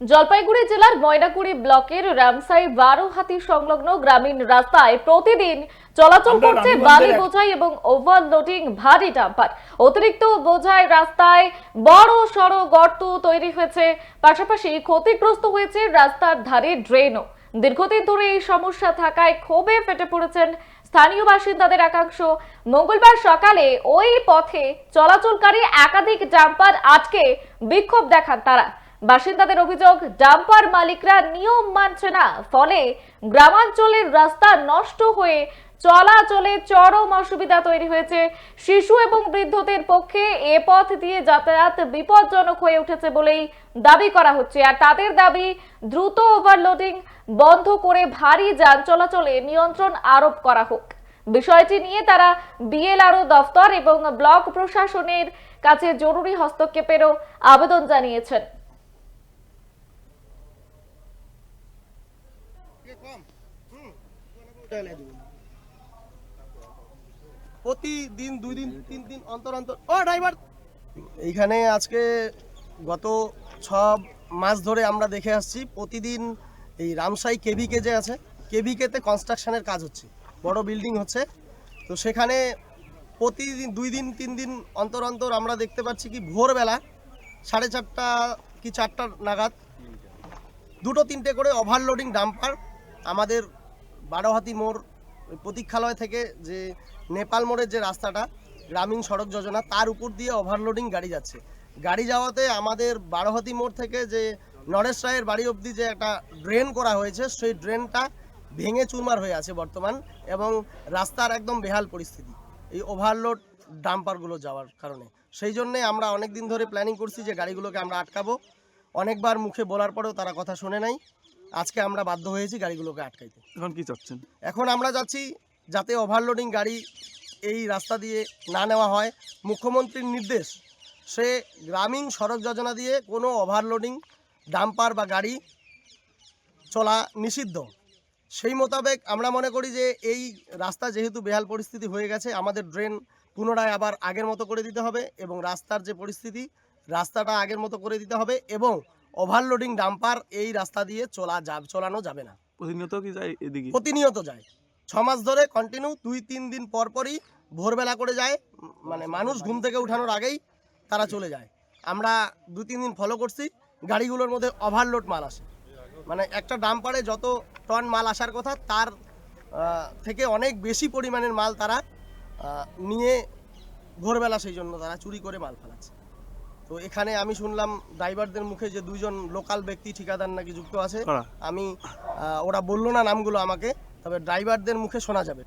জলপাইগুড়ি জেলার ময়নাগুড়ি ব্লকের রামসাই বারোহাতি সংলগ্ন গ্রামীণ রাস্তায় প্রতিদিন চলাচল করছে বালি বোঝাই এবং ওভারলোডিং ভারী ডাম্পার। অতিরিক্ত বোঝাই রাস্তায় বড় সড় গর্ত তৈরি হয়েছে। পাশাপাশি ক্ষতিগ্রস্ত হয়েছে রাস্তার ধারে ড্রেনও। দীর্ঘদিন ধরে এই সমস্যা থাকায় ক্ষোভে ফেটে পড়েছেন স্থানীয় বাসিন্দাদের একাংশ। মঙ্গলবার সকালে ওই পথে চলাচলকারী একাধিক ডাম্পার আটকে বিক্ষোভ দেখান তারা। বাসিন্দাদের অভিযোগ, ডাম্পার মালিকরা নিয়ম মানছে না। ফলে গ্রামাঞ্চলের রাস্তা নষ্ট হয়ে চলাচলে চরম অসুবিধা তৈরি হয়েছে। শিশু এবং বৃদ্ধদের পক্ষে এ পথ দিয়ে যাতায়াত বিপজ্জনক হয়ে উঠেছে বলেই দাবি করা হচ্ছে। আর তাদের দাবি, দ্রুত ওভারলোডিং বন্ধ করে ভারী যান চলাচলে নিয়ন্ত্রণ আরোপ করা হোক। বিষয়টি নিয়ে তারা বিএলআরও দফতর এবং ব্লক প্রশাসনের কাছে জরুরি হস্তক্ষেপেরও আবেদন জানিয়েছেন। প্রতিদিন, দুই দিন, তিন দিন অন্তর অন্তর। ও ড্রাইভার এইখানে আজকে গত ছ মাস ধরে আমরা দেখে আসছি, প্রতিদিন এই রামসাই কেভিকে যে আছে কেভিকেতে কনস্ট্রাকশনের কাজ হচ্ছে, বড় বিল্ডিং হচ্ছে। তো সেখানে প্রতিদিন, দুই দিন, তিন দিন অন্তর অন্তর আমরা দেখতে পাচ্ছি কি ভোরবেলা সাড়ে চারটা কি চারটা নাগাদ দুটো তিনটে করে ওভারলোডিং ডাম্পার আমাদের বারোহাতি মোড় প্রতীক্ষালয় থেকে যে নেপাল মোড়ের যে রাস্তাটা, গ্রামীণ সড়ক যোজনা, তার উপর দিয়ে ওভারলোডিং গাড়ি যাচ্ছে। গাড়ি যাওয়াতে আমাদের বারোহাতি মোড় থেকে যে নরেশ রায়ের বাড়ি অবধি যে একটা ড্রেন করা হয়েছে, সেই ড্রেনটা ভেঙে চুরমার হয়ে আছে বর্তমান এবং রাস্তার একদম বেহাল পরিস্থিতি। এই ওভারলোড ডাম্পারগুলো যাওয়ার কারণে। সেই জন্যে আমরা অনেক দিন ধরে প্ল্যানিং করছি যে গাড়িগুলোকে আমরা আটকাবো। অনেকবার মুখে বলার পরেও তারা কথা শোনে নাই। আজকে আমরা বাধ্য হয়েছি গাড়িগুলোকে আটকাইতে। এখন কি চাচ্ছেন? এখন আমরা যাচ্ছি যাতে ওভারলোডিং গাড়ি এই রাস্তা দিয়ে না নেওয়া হয়। মুখ্যমন্ত্রীর নির্দেশ সে গ্রামীণ সড়ক যোজনা দিয়ে কোনো ওভারলোডিং ডাম্পার বা গাড়ি চলা নিষিদ্ধ। সেই মোতাবেক আমরা মনে করি যে এই রাস্তা যেহেতু বেহাল পরিস্থিতি হয়ে গেছে আমাদের ড্রেন পুনরায় আবার আগের মতো করে দিতে হবে এবং রাস্তার যে পরিস্থিতি রাস্তাটা আগের মতো করে দিতে হবে এবং ওভারলোডিং ডাম্পার এই রাস্তা দিয়ে চলা যাবে চলানো যাবে না। প্রতিনিয়ত কি যায় এদিকে? প্রতিনিয়ত যায়। ছ মাস ধরে কন্টিনিউ দুই তিন দিন পর পরই ভোরবেলা করে যায় মানে মানুষ ঘুম থেকে উঠানোর আগেই তারা চলে যায়। আমরা দুই তিন দিন ফলো করছি গাড়িগুলোর মধ্যে ওভারলোড মাল আসে। মানে একটা ডাম্পারে যত টন মাল আসার কথা তার থেকে অনেক বেশি পরিমাণের মাল তারা নিয়ে ভোরবেলা সেই জন্য তারা চুরি করে মাল ফেলাচ্ছে। তো এখানে আমি শুনলাম ড্রাইভারদের মুখে যে দুইজন লোকাল ব্যক্তি ঠিকাদার নাকি যুক্ত আছে। আমি আহ, ওরা বলল না নামগুলো আমাকে তবে ড্রাইভারদের মুখে শোনা যাবে।